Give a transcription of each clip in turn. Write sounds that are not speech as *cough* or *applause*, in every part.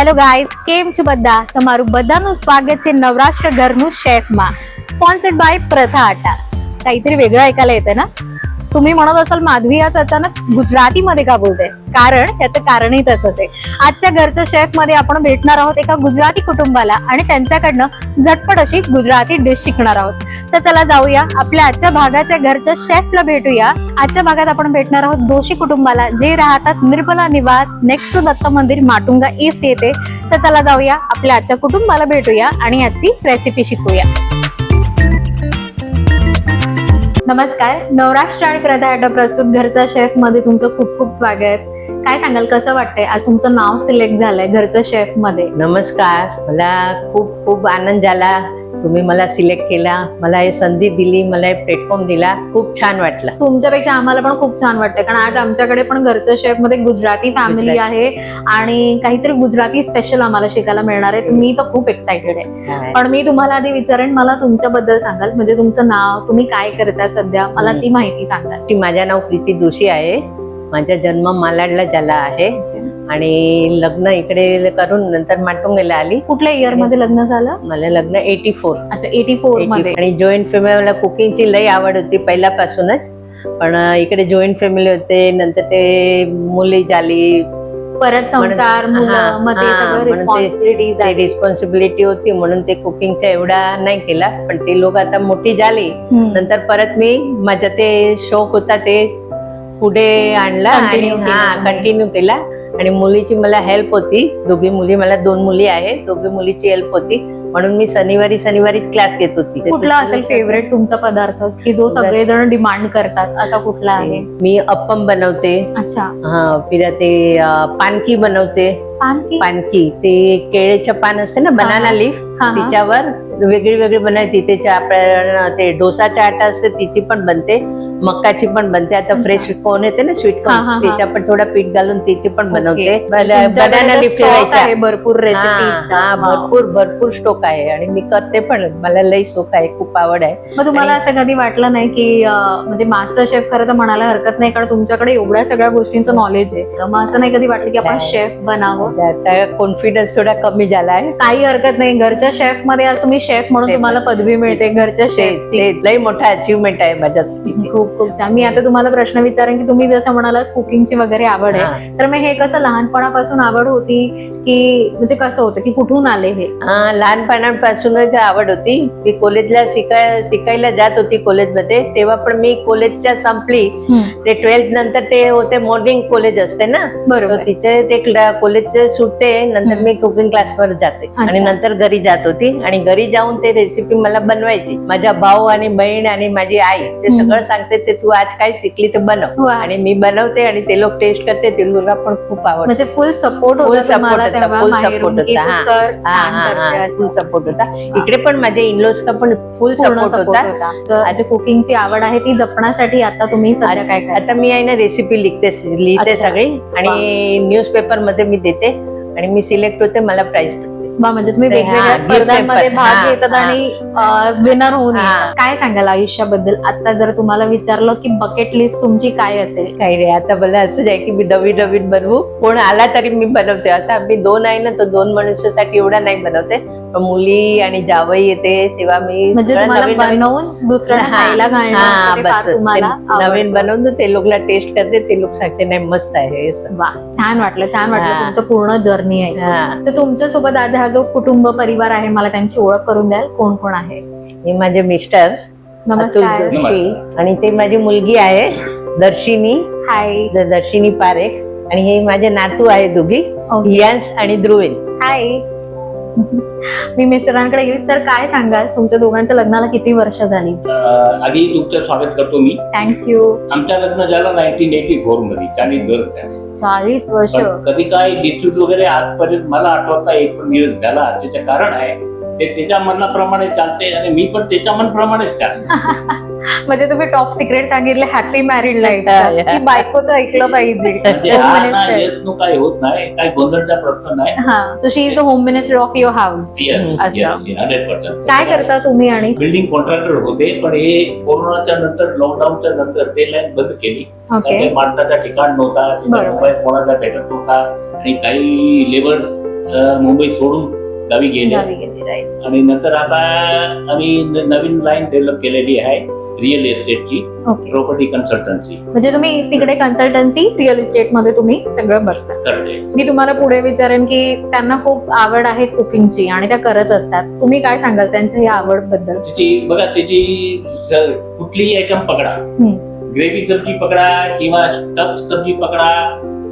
Hello guys કેમ છો બધા? તમારું બધાનું સ્વાગત છે નવરાષ્ટ્ર ઘરનું શેફમાં સ્પોન્સર્ડ બાય પ્રથા આટા. काहीतरी वेगळं ऐकायला येतं ना तुम्ही म्हणत असाल माधवी आज अचानक गुजरातीमध्ये का बोलते? कारण त्याचं कारणही तसंच आहे. आजच्या घरच्या शेफमध्ये आपण भेटणार आहोत एका गुजराती कुटुंबाला आणि त्यांच्याकडनं झटपट अशी गुजराती डिश शिकणार आहोत. तर चला जाऊया आपल्या आजच्या भागाच्या घरच्या शेफला भेटूया. आजच्या भागात आपण भेटणार आहोत दोषी कुटुंबाला जे राहतात निर्मला निवास नेक्स्ट टू दत्त मंदिर माटुंगा ईस्ट येथे. तर चला जाऊया आपल्या आजच्या कुटुंबाला भेटूया आणि आजची रेसिपी शिकूया. नमस्कार. नवराष्ट्र आणि प्रथा आटा प्रस्तुत घरचा शेफमध्ये तुमचं खूप खूप स्वागत. काय सांगाल कसं वाटतंय? आज तुमचं नाव सिलेक्ट झालंय घरचं शेफमध्ये नमस्कार. मला खूप खूप आनंद झाला. तुम्ही मला सिलेक्ट केला मला हे संधी दिली मला हे प्लॅटफॉर्म दिला खूप छान वाटलं. तुमच्यापेक्षा आम्हाला पण खूप छान वाटतंय कारण आज आमच्याकडे पण घरचं शेफमध्ये गुजराती फॅमिली. आहे आणि काहीतरी गुजराती स्पेशल आम्हाला शिकायला मिळणार आहे. मी तर खूप एक्साइटेड आहे. पण मी तुम्हाला आधी विचारेन मला तुमच्याबद्दल सांगाल. म्हणजे तुमचं नाव तुम्ही काय करता सध्या? मला ती माहिती सांगाल. ती माझं नाव प्रीती दोशी आहे. माझा जन्म मालाडला झाला आहे. आणि लग्न इकडे करून नंतर माटुंगेला आली. कुठल्या इयरमध्ये लग्न झालं? मला लग्न एटी फोर अच्छा एटी फोरमध्ये. आणि जॉईंट फॅमिली मला कुकिंगची लई आवड होती पहिल्यापासूनच. पण इकडे जॉईंट फॅमिली होते नंतर ते मुली झाली. परत संसार रिस्पॉन्सिबिलिटी होती म्हणून ते कुकिंगचा एवढा नाही केला. पण ते लोक आता मोठी झाली. नंतर परत मी माझा ते शौक होता ते पुढे आणला आणि हा. कंटिन्यू केला. आणि मुलीची मला हेल्प होती. दोघी मुली मला दोन मुली आहेत. दोघी मुलीची हेल्प होती. म्हणून मी शनिवारी शनिवारी क्लास घेत होती. कुठला असेल फेवरेट तुमचा पदार्थ? की जो सगळेजण डिमांड करतात असा कुठला आहे? मी अप्पम बनवते. अच्छा. हा फिर ते पानकी बनवते. पानकी? पानकी. ते केळीचं पान असते ना बनाना. लीफ. तिच्यावर वेगळी वेगळी बनवते. त्याच्या आपल्या ते डोसाचा आटा असते तिची पण बनते. मक्काची पण बनते. आता. फ्रेश कॉर्न येते ना स्वीट. कॉर्न त्याच्या पण थोडा पीठ घालून त्याची पण बनवते. तुमच्याकडे बनाना लीफ ठेवायच्या. भरपूर हा रेसिपी भरपूर भरपूर स्टोक आहे. आणि मी करते पण मला लई शोक आहे खूप आवड आहे. मग तुम्हाला असं कधी वाटलं नाही की म्हणजे मास्टर शेफ खरं तर म्हणायला हरकत नाही कारण तुमच्याकडे एवढ्या सगळ्या गोष्टींचं नॉलेज आहे. मग असं नाही कधी वाटलं की आपण. शेफ बनावं? आता कॉन्फिडन्स थोडा कमी झाला आहे. काही हरकत नाही. घरच्या शेफमध्ये आज तुम्ही शेफ म्हणून तुम्हाला पदवी मिळते. घरच्या शेफची ते लई मोठा अचिव्हमेंट आहे माझ्यासाठी. खूप खूप छान. मी आता तुम्हाला प्रश्न विचारेन की तुम्ही जसं म्हणालात कुकिंगची वगैरे आवड आहे. तर मग हे कसं लहानपणापासून आवड होती की म्हणजे कसं होतं की कुठून आले हे? लहानपणापासूनच आवड होती. मी कॉलेजला शिकाय शिकायला जात होती कॉलेजमध्ये तेव्हा पण मी कॉलेजच्या संपली. ते ट्वेल्थ नंतर ते होते मॉर्निंग कॉलेज असते ना? बरोबर. तिचे ते कॉलेजचे सुटते नंतर. मी कुकिंग क्लासवर जाते. आणि. नंतर घरी जात होती. आणि घरी जाऊन ते रेसिपी मला बनवायची. माझा भाऊ आणि बहीण आणि माझी आई ते. सगळं सांगते ते तू आज काय शिकली ते बनव. वा. आणि मी बनवते आणि ते लोक टेस्ट करते ते लोक पण खूप आवडते. म्हणजे फुल सपोर्ट होता support तुम्हाला होता, तेव्हा full माहेरून support की होता, तू हा. कर, हा छान हा करते हा. असं. फुल सपोर्ट होता. इकडे पण माझे इनलॉज का पण फुल पूर्ण सपोर्ट सपोर्ट होता. होता. तर जे कुकिंगची आवड आहे ती जपण्यासाठी आता तुम्ही सध्या काय करता? आता मी आहे ना रेसिपी लिखते लिहिते अच्छा. सगळी. आणि न्यूजपेपरमध्ये मी देते. आणि मी सिलेक्ट होते मला भेटते वा, म्हणजे तुम्ही वेगवेगळ्या स्पर्धांमध्ये भाग. घेतात आणि विनर होऊन. काय सांगाल आयुष्याबद्दल? आता जर तुम्हाला विचारलं की बकेट लिस्ट तुमची काय असेल? काही नाही आता मला असंच आहे की मी नवीन नवीन बनवू. कोण आला तरी मी बनवते. आता मी दोन आहे ना तर दोन मनुष्यासाठी एवढा नाही बनवते. मुली आणि जावई येते तेव्हा मी म्हणजे तुम्हाला बनवून खायला ते नवीन. बनवून ते लोकला टेस्ट करते ते लोक सांगते नाही मस्त आहे. वा छान वाटलं छान वाटलं. तुमचं पूर्ण जर्नी आहे. तर तुमच्यासोबत आज हा जो कुटुंब परिवार आहे मला त्यांची ओळख करून द्याल कोण कोण आहे? हे माझे मिस्टर आणि ते माझी मुलगी आहे दर्शिनी. हाय दर्शिनी पारेख आणि हे माझे नातू आहे दोघी हियांश आणि ध्रुवीन. हाय मी मिस्टरांकडे गेली. सर काय सांगाल? तुमच्या दोघांच्या लग्नाला किती वर्ष झाली? अं, आधी तुमचं स्वागत करतो मी. थँक्यू आमचं लग्न झालं नाईन्टीन एटी फोरमध्ये. चाळीस वर्ष झाले. चाळीस वर्ष. पण कधी काय डिस्प्यूट वगैरे आजपर्यंत मला आठवत नाही. एक पण दिवस झाला. त्याचे कारण आहे ते त्याच्या मनाप्रमाणे चालते आणि मी पण त्याच्या मनप्रमाणेच चालते *laughs* म्हणजे तुम्ही टॉप सिक्रेट सांगितले हॅपी मॅरिड लाईफ. की बायकोचं ऐकलं पाहिजे. *laughs* होत नाही. गोंधळचा प्रश्न नाही. हा so she is the home minister of your house असं. काय करता तुम्ही आणि? बिल्डिंग कॉन्ट्रॅक्टर होते पण हे कोरोनाच्या नंतर लॉकडाऊनच्या नंतर ते लाईन बंद केली. माणसाचा ठिकाण नव्हता. मुंबईत कोणाला भेटत नव्हता. आणि काही लेबर मुंबई सोडून गावी गेले. आणि नंतर आता आम्ही नवीन लाईन डेव्हलप केलेली आहे. रिअल एस्टेटची प्रॉपर्टी कन्सल्टन्सी म्हणजे तुम्ही तिकडे कन्सल्टन्सी रिअल इस्टेटमध्ये तुम्ही सगळं बघता. करते. मी तुम्हाला पुढे विचारेन की त्यांना खूप आवड आहे कुकिंगची आणि त्या करत असतात. तुम्ही काय सांगाल त्यांच्या या आवडबद्दल त्याची बघा त्याची कुठलीही आयटम पकडा. ग्रेव्ही सब्जी पकडा किंवा स्टफ सब्जी पकडा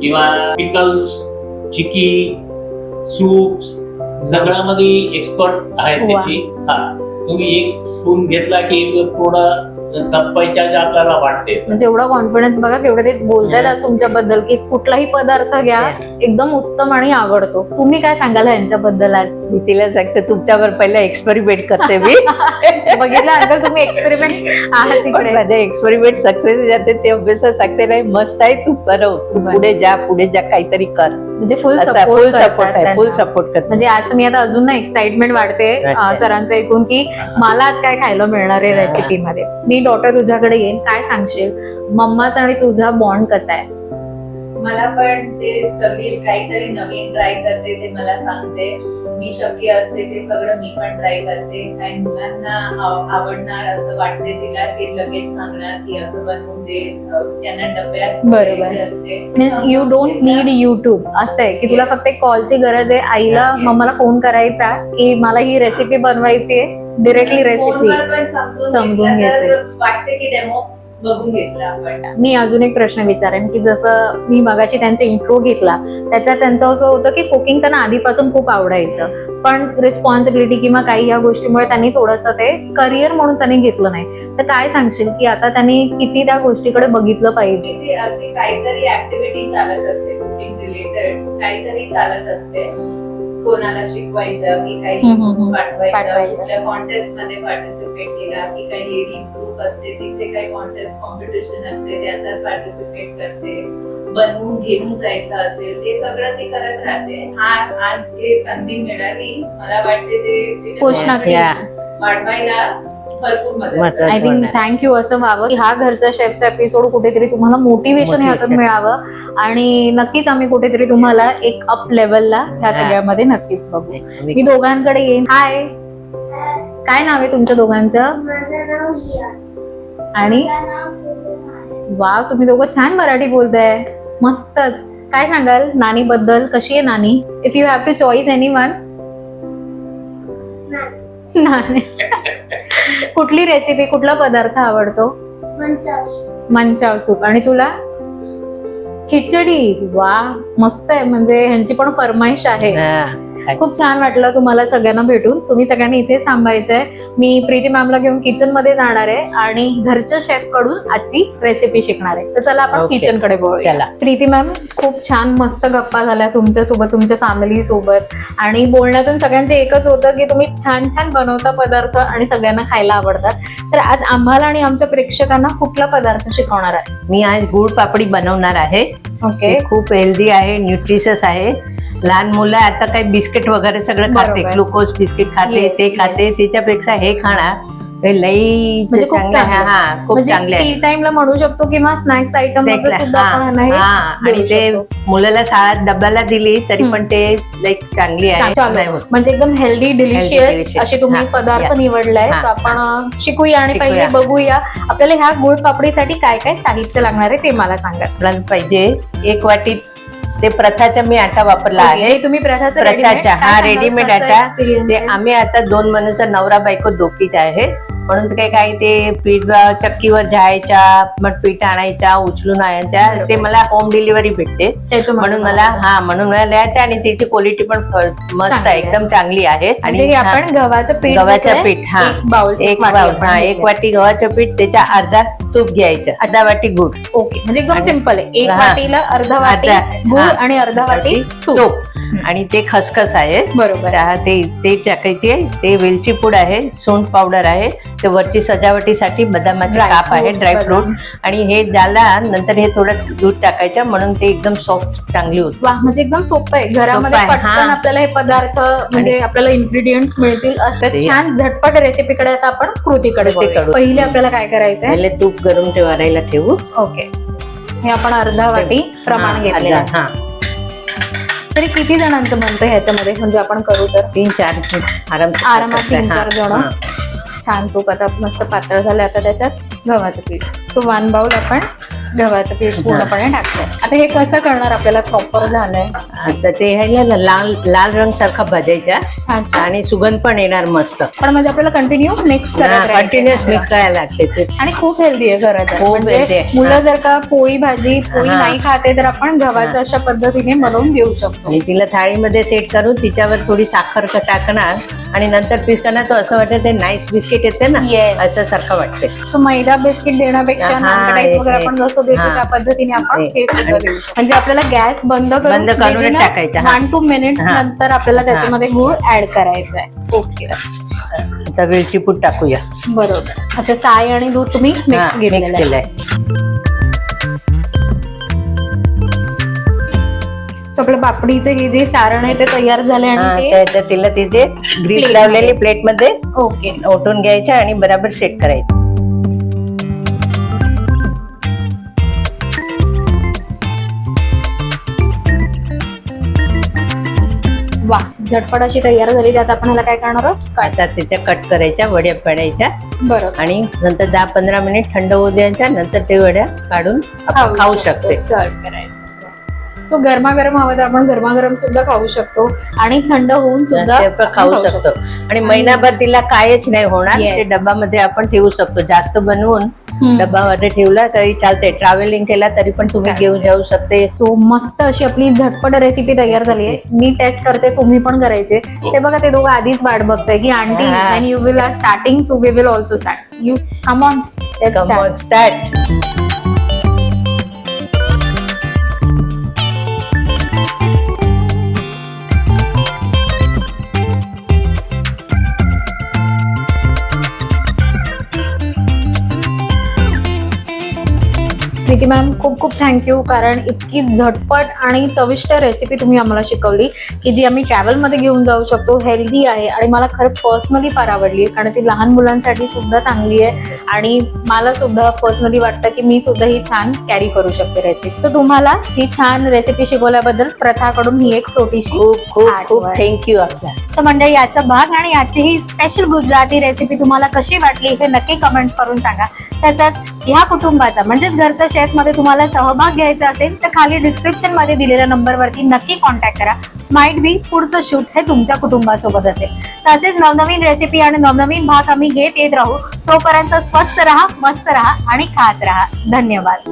किंवा पिकल्स चिकी सूप सगळ्यामध्ये एक्सपर्ट आहे. त्याची. हा. तुम्ही एक स्पून घेतला की पूर्ण आपल्याला वाटते म्हणजे एवढा कॉन्फिडन्स बघा केवढे ते बोलतायत तुमच्याबद्दल की कुठलाही पदार्थ घ्या एकदम उत्तम आणि आवडतो. तुम्ही काय सांगाल यांच्याबद्दल आज? मी तिला सांगते तुमच्यावर पहिला एक्सपेरिमेंट करते मी. *laughs* बघितलं अंकल तुम्ही एक्सपेरिमेंट आहात तिकडे. माझे एक्सपेरिमेंट सक्सेस जाते ते अभ्यास सांगते नाही मस्त आहे तू करव तू. पुढे जा पुढे जा काहीतरी कर. म्हणजे फुल फुल सपोर्ट आहे फुल सपोर्ट करते म्हणजे आज तुम्ही आता अजून ना एक्साइटमेंट वाढते सरांचं ऐकून की मला आज काय खायला मिळणार आहे रेसिपी मध्ये? मी डॉटर तुझ्याकडे येईन काय सांगशील? मम्माचा आणि तुझा बॉन्ड कसा आहे? मला पण ते सगळी काहीतरी नवीन ट्राय करते ते मला सांगते. मी शक्य असते ते सगळं मी पण ट्राय करते. काही मुलांना आव- आवडणार असं वाटते तिला ते लगेच सांगणार की असं बनवून दे. त्यांना डब्यात बरोबर. Means you don't need YouTube असं आहे की तुला फक्त एक कॉलची गरज आहे. आईला. मम्माला फोन करायचा की मला ही रेसिपी बनवायची आहे. डिरेक्टली रेसिपी समजून घेते. वाटते की डेमो बघून घेतला आपण. मी अजून एक प्रश्न विचारेन की जसं मी मगाशी त्यांचा इंट्रो घेतला त्याच्यात त्यांचं असं होतं की कुकिंग त्यांना आधीपासून खूप आवडायचं. पण रिस्पॉन्सिबिलिटी किंवा काही या गोष्टीमुळे त्यांनी थोडंसं ते करिअर म्हणून त्यांनी घेतलं नाही. तर काय सांगशील की आता त्यांनी किती त्या गोष्टीकडे बघितलं पाहिजे? तिथे अशी काहीतरी ऍक्टिव्हिटी चालत असते कुकिंग रिलेटेड काहीतरी चालत असते. कोणाला शिकवायचं की काही. पाठवायचं. कुठल्या कॉन्टेस्टमध्ये पार्टिसिपेट केला की काही लेडीज ग्रुप असते तिथे काही कॉन्टेस्ट कॉम्पिटिशन असते त्याच्यात पार्टिसिपेट करते बनवून घेऊन जायचं असेल ते सगळं ती करत राहते आ- आज ते संधी मिळाली मला वाटते ते. वाढवायला भरपूर. आय थिंक थँक्यू असं व्हावं. की हा घरचा शेफचा एपिसोड कुठेतरी तुम्हाला मोटिवेशन ह्यातून. मिळावं. आणि नक्कीच आम्ही कुठेतरी तुम्हाला एक अप लेवलला ह्या. सगळ्यामध्ये नक्कीच बघू. मी दोघांकडे येईन. हाय काय नाव आहे तुमच्या दोघांचं? आणि. वा तुम्ही दोघं छान मराठी बोलताय. मस्तच. काय सांगाल? नानी बद्दल कशी आहे नानी? If you have two choice any one नाही. कुठली रेसिपी कुठला पदार्थ आवडतो? मंचाव सूप. आणि तुला? खिचडी. वा मस्त आहे. म्हणजे ह्यांची पण फरमाईश आहे. खूप छान वाटलं तुम्हाला सगळ्यांना भेटून. तुम्ही सगळ्यांनी इथे थांबायचंय मी प्रीती मॅमला घेऊन किचनमध्ये जाणार आहे आणि घरच्या शेफकडून आजची रेसिपी शिकणार आहे. तर चला आपण. किचनकडे बोलूया. चला. प्रीती मॅम खूप छान मस्त गप्पा झाल्या तुमच्यासोबत तुमच्या फॅमिली सोबत. आणि बोलण्यातून सगळ्यांचे एकच होतं की तुम्ही छान छान बनवता पदार्थ आणि सगळ्यांना खायला आवडतात. तर आज आम्हाला आणि आमच्या प्रेक्षकांना कुठला पदार्थ शिकवणार आहे? मी आज गुळ पापडी बनवणार आहे. ओके खूप हेल्दी आहे न्यूट्रिशियस आहे. लहान मुलं आता काही बिस्किट वगैरे सगळं खाते बरोबर. ग्लुकोज बिस्किट खाते Yes, ते. खाते त्याच्यापेक्षा हे खाणार हे लई म्हणजे खूप चांगलं आहे. चांगलं. हा खूप म्हणजे चांगले आहे टी टाइमला म्हणू शकतो किंवा स्नॅक्स आयटममध्ये Snack ला. सुद्धा आपण ह्यांना हे हा, आणि देऊ ते शकतो. मुलाला शाळेत डब्याला दिली तरी हम्म. पण ते लाईक चांगली आहे चालेल. नाही होत. म्हणजे एकदम हेल्दी डिलिशियस delicious. असे तुम्ही हा, पदार्थ या. निवडलाय हा, तर आपण अं, शिकूया आणि शिकूया. पहिले बघूया आपल्याला ह्या गुळ पापडीसाठी काय काय साहित्य लागणार आहे ते मला सांगा आपल्याला पाहिजे एक वाटी ते प्रथाचा मी आटा वापरला आहे हे तुम्ही प्रथाचं प्रथाचा, readymade हा, कसं आटा. ते? आम्ही आता दोन माणूस नवरा बायको दोघीच आहे म्हणून ते काही ते पीठ चक्कीवर जायच्या मग पीठ आणायच्या उचलून आणायच्या. ते मला होम डिलिव्हरी भेटते. म्हणून मला हा म्हणून मला आणि त्याची क्वालिटी पण मस्त आहे. एकदम चांगली आहे. म्हणजे हे हा, आपण गव्हाचं पीठ गव्हाचं पीठ हा. एक बाउल एक वाटी बाउल हा एक. वाटी गव्हाचं पीठ त्याच्या अर्धा तूप घ्यायचं अर्धा वाटी गुड ओके म्हणजे एकदम आणि- सिंपल आहे. एक. वाटीला अर्धा वाटी गुळ. आणि अर्धा वाटी तूप. आणि ते खसखस आहे. बरोबर. ते ते टाकायचे ते वेलची पूड आहे. सोंड पावडर आहे. ते वरची सजावटीसाठी बदामाचे काप आहे. ड्रायफ्रूट. आणि हे झाला नंतर हे थोडं दूध टाकायचं म्हणून ते एकदम सॉफ्ट चांगली होते. वा म्हणजे एकदम सोपं आहे. घरामध्ये पटकन. आपल्याला हे पदार्थ म्हणजे आपल्याला इन्ग्रेडियंट्स मिळतील असं छान झटपट रेसिपीकडे आता आपण कृतीकडे. पहिले आपल्याला काय करायचंय पहिले तूप गरम ठेवायला ठेवू. ओके हे आपण अर्धा वाटी प्रमाण घेतलेलं हा. तरी किती जणांचं बनतं ह्याच्यामध्ये? म्हणजे आपण करू तर? तीन चार आराम आरामात तीन चार जण. छान तूप आता मस्त पातळ झालं आता त्याच्यात गव्हाचं पीठ. सो वन बाउल आपण गव्हाचं पीठ पूर्णपणे टाकतोय आता हे कसं करणार आपल्याला प्रॉपर झालंय? आता ते ना लाल लाल रंग सारखा भाजायचा अच्छा. आणि सुगंध पण येणार मस्त. पण म्हणजे आपल्याला कंटिन्यू मिक्स कंटिन्युअस मिक्स करायला लागते. ते आणि खूप हेल्दी आहे खरं तर. खूप म्हणजे आहे. मुलं जर का पोळी भाजी पोळी हा. नाही खाते तर आपण गव्हाचं. अशा पद्धतीने बनवून देऊ शकतो. आणि तिला थाळीमध्ये सेट करून तिच्यावर थोडी साखर क- टाकणार आणि नंतर पीस करणार तो असं वाटतं ते नाईस बिस्किट येते ना Yes. असं सारखं वाटते सो मैदा बिस्किट देण्यापेक्षा हा, आपण जसं देतो. त्या पद्धतीने आपण हे. सुद्धा देऊ शकतो. म्हणजे आपल्याला गॅस बंद बंद करूनच टाकायचा, हा. वन टू मिनिट्स हा. नंतर आपल्याला त्याच्यामध्ये गुळ ऍड करायचा आहे ओके आता वेलची पूड टाकूया. बरोबर. अच्छा साय आणि दूध तुम्ही मिक्स मिक्स घेतलेलं आहे. केलंय. सो आपलं पापडीचे हे जे सारण आहे ते तयार झाले हा, आणि ते त्याच्यात तिला तिचे ग्रीस Plate लावलेली. प्लेटमध्ये ओके ओटून घ्यायच्या आणि बराबर सेट करायचं. झटपट अशी तयार झाली त्यात आपण ह्याला काय करणार आहोत? आता त्याच्या कट करायच्या वड्या पडायच्या बरोबर. आणि नंतर दहा पंधरा मिनिट थंड होऊ द्यायच्या नंतर ते वड्या काढून आपण खाऊ शकते सर्व करायचं. सो गरमागरम हवं तर आपण गरमागरम सुद्धा खाऊ शकतो आणि थंड होऊन सुद्धा ते आपण खाऊ खाऊ शकतो. आणि महिनाभर तिला कायच नाही होणार Yes. ते डब्यामध्ये आपण ठेवू शकतो. जास्त बनवून हम्म. डब्यामध्ये ठेवला तरी चालते ट्रॅव्हलिंग केला तरी पण तुम्ही. घेऊन जाऊ शकते. सो मस्त अशी आपली झटपट रेसिपी तयार झाली आहे. मी टेस्ट करते तुम्ही पण करायचे. ते बघा ते दोघं आधीच वाट बघताय की आंटी हा. And you will are starting so we will also start you come on start Preeti ma'am खूप खूप थँक्यू कारण इतकी झटपट आणि चविष्ट रेसिपी तुम्ही आम्हाला शिकवली की जी आम्ही ट्रॅव्हलमध्ये घेऊन जाऊ शकतो हेल्दी आहे आणि मला खरं पर्सनली फार आवडली आहे. कारण ती लहान मुलांसाठी सुद्धा चांगली आहे आणि मला सुद्धा पर्सनली वाटतं की मी सुद्धा ही छान कॅरी करू शकते रेसिपी सो तुम्हाला ही छान रेसिपी शिकवल्याबद्दल प्रथाकडून ही एक छोटीशी खूप खूप खूप. थँक्यू आपला तर मंडळी याचा भाग आणि याची ही स्पेशल गुजराती रेसिपी तुम्हाला कशी वाटली हे नक्की कमेंट करून सांगा. तसंच ह्या कुटुंबाचा म्हणजेच घरचा शेफमध्ये तुम्हाला सहभाग घ्यायचा असेल तर खाली डिस्क्रिप्शनमध्ये दिलेल्या नंबरवरती नक्की कॉन्टॅक्ट करा. माइट बी पुढचं शूट हे तुमच्या कुटुंबासोबत असेल. तसेच नवनवीन रेसिपी आणि नवनवीन भाग आम्ही घेत येत राहू. तोपर्यंत स्वस्त राहा मस्त राहा आणि खात राहा. धन्यवाद.